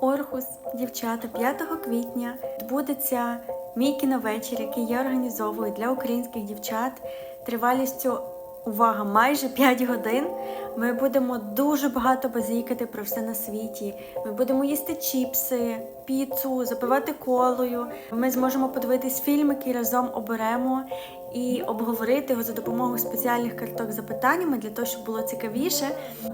Орхус, дівчата, 5 квітня відбудеться мій кіновечір, який я організовую для українських дівчат тривалістю. Увага, майже 5 годин. Ми будемо дуже багато базікати про все на світі. Ми будемо їсти чіпси, піцу, запивати колою. Ми зможемо подивитись фільм, який разом оберемо, і обговорити його за допомогою спеціальних карток з запитаннями для того, щоб було цікавіше.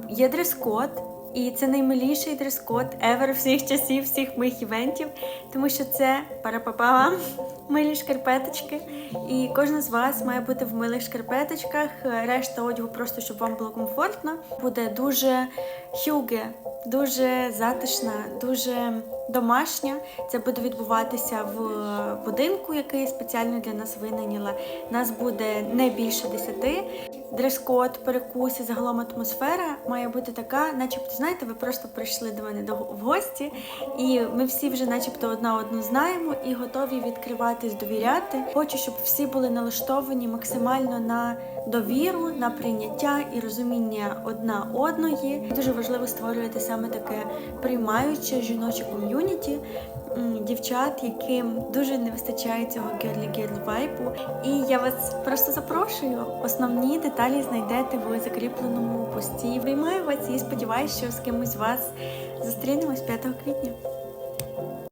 Є дрес-код. І це наймиліший дрес-код ever всіх часів, всіх моїх івентів, тому що це парапапа милі шкарпеточки. І кожна з вас має бути в милих шкарпеточках. Решта одягу просто щоб вам було комфортно. Буде дуже хюге, дуже затишна, дуже домашня. Це буде відбуватися в будинку, який спеціально для нас винайняла. Нас буде не більше десяти. Дрес-код, перекуси, загалом атмосфера має бути така, начебто, знаєте, ви просто прийшли до мене в гості, і ми всі вже, начебто, одна одну знаємо і готові відкриватись, довіряти. Хочу, щоб всі були налаштовані максимально на довіру, на прийняття і розуміння одна одної. Дуже важливо створювати саме таке приймаюче жіноче ком'юніті. Дівчат, яким дуже не вистачає цього герлі-герлі вайпу. І я вас просто запрошую. Основні деталі знайдете в закріпленому пості. Виймаю вас і сподіваюся, що з кимось з вас зустрінемось 5 квітня.